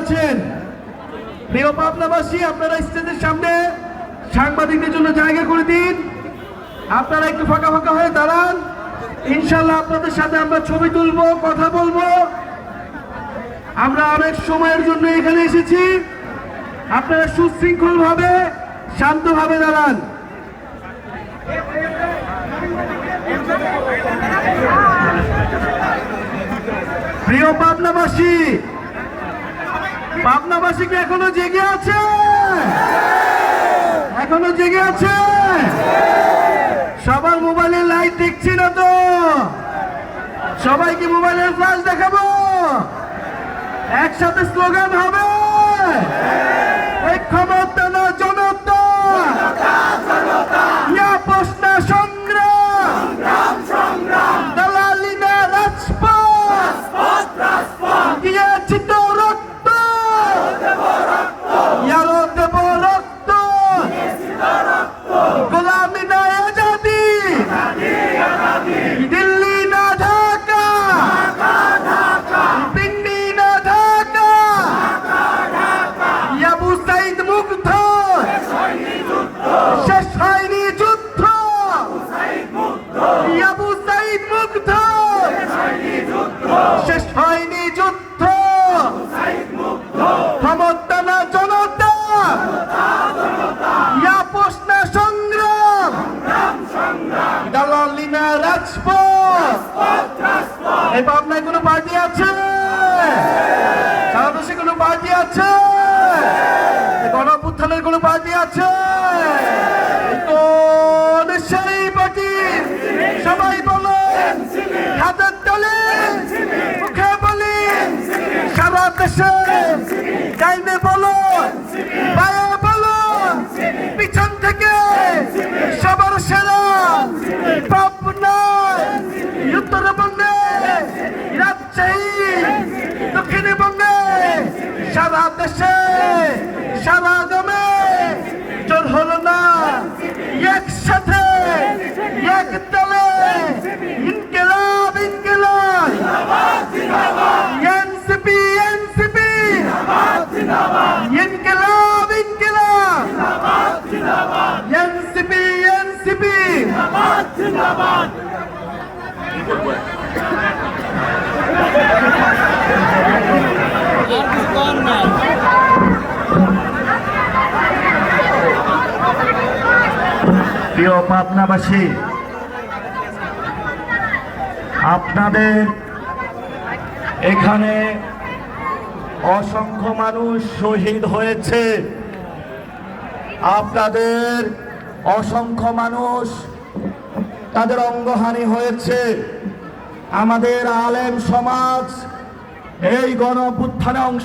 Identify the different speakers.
Speaker 1: আছেন? প্রিয় পাবনাবাসী, আপনারা স্টেজের সামনে সাংবাদিকদের জন্য জায়গা করে দিন। আপনারা একটু ফাঁকা ফাঁকা হয়ে দাঁড়ান। ইনশাল্লাহ আপনাদের সাথে আমরা ছবি তুলবো, কথা বলব। আমরা অনেক সময়ের জন্য এখানে এসেছি। আপনারা সুশৃঙ্খল ভাবে শান্তভাবে দাঁড়ান। প্রিয় পাবনাবাসী পাবনাবাসী কি এখনও জেগে আছে? এখনও জেগে আছে? সবার মোবাইলে লাইট দেখছি না তো। সবাই কি মোবাইলের ফ্লাশ দেখাবো। একসাথে স্লোগান হবে এই ক্ষমতা না জনতা ইয়া প্রশ্ন সংগ্রাম দালালি না রাজপথ দিয়েছি তো রক্ত ইয়ারো দেব রক্ত গোলামি না আজাদি দিল্লি না ঢাকা দিল্লি না ঢাকা ইয়াবু সাইদ মুগ্ধ শেষ হয়নি যুদ্ধ ইয়াবু সাইদ মুগ্ধ শেষ হয়নি যুদ্ধ। ক্ষমতা না জনতা। প্রশ্ন সংগ্রাম। দালালি না রাজপথ। এই পাবনায় কোনো পার্টি আছে? সারা কোনো পার্টি আছে? গণপুত্থানের কোনো পার্টি আছে কোন সেই পার্টি সবাই বলো হাতের তালে মুখে বলি দেশে গাইনে বলো, পায়ে বলো, পিছন থেকে সবার সেরা পাবনায় উত্তরবঙ্গে রাজশাহী, দক্ষিণবঙ্গে সারা দেশে সারা প্রিয় পাবনাবাসী আপনাদের এখানে অসংখ্য মানুষ শহীদ হয়েছে। আপনাদের অসংখ্য মানুষ তাদের অঙ্গহানি হয়েছে। আমাদের আলেম সমাজ এই গণ অভ্যুত্থানে অংশ